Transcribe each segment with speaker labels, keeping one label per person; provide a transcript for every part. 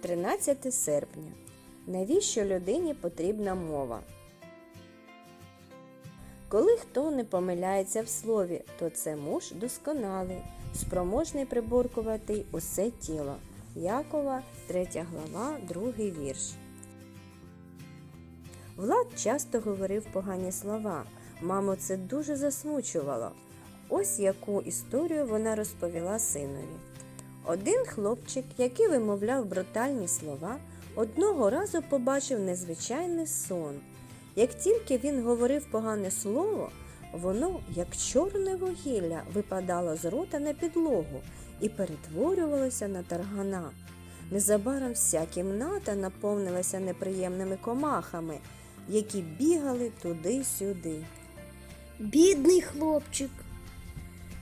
Speaker 1: 13 серпня. Навіщо людині потрібна мова? Коли хто не помиляється в слові, то це муж досконалий, спроможний приборкувати усе тіло. Якова, 3 глава, 2 вірш. Влад часто говорив погані слова. Маму це дуже засмучувало. Ось яку історію вона розповіла синові. Один хлопчик, який вимовляв брутальні слова, одного разу побачив незвичайний сон. Як тільки він говорив погане слово, воно, як чорне вугілля, випадало з рота на підлогу і перетворювалося на таргана. Незабаром вся кімната наповнилася неприємними комахами, які бігали туди-сюди.
Speaker 2: Бідний хлопчик.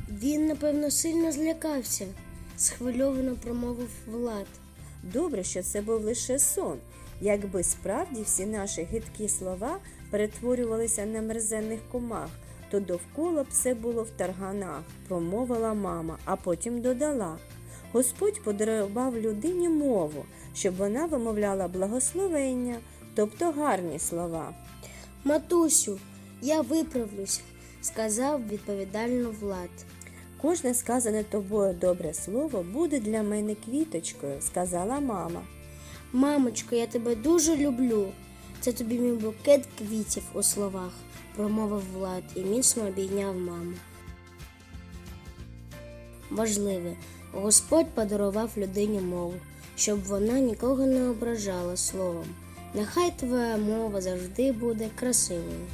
Speaker 2: Він, напевно, сильно злякався, схвильовано промовив Влад.
Speaker 1: Добре, що це був лише сон. Якби справді всі наші гидкі слова перетворювалися на мерзенних комах, то довкола б все було в тарганах, промовила мама, а потім додала. Господь подарував людині мову, щоб вона вимовляла благословення, тобто гарні слова.
Speaker 2: Матусю, я виправлюся, сказав відповідально Влад.
Speaker 1: Кожне сказане тобою добре слово буде для мене квіточкою, сказала мама.
Speaker 2: Мамочко, я тебе дуже люблю. Це тобі мій букет квітів у словах, промовив Влад і міцно обійняв маму. Важливе, Господь подарував людині мову, щоб вона нікого не ображала словом. Нехай твоя мова завжди буде красивою.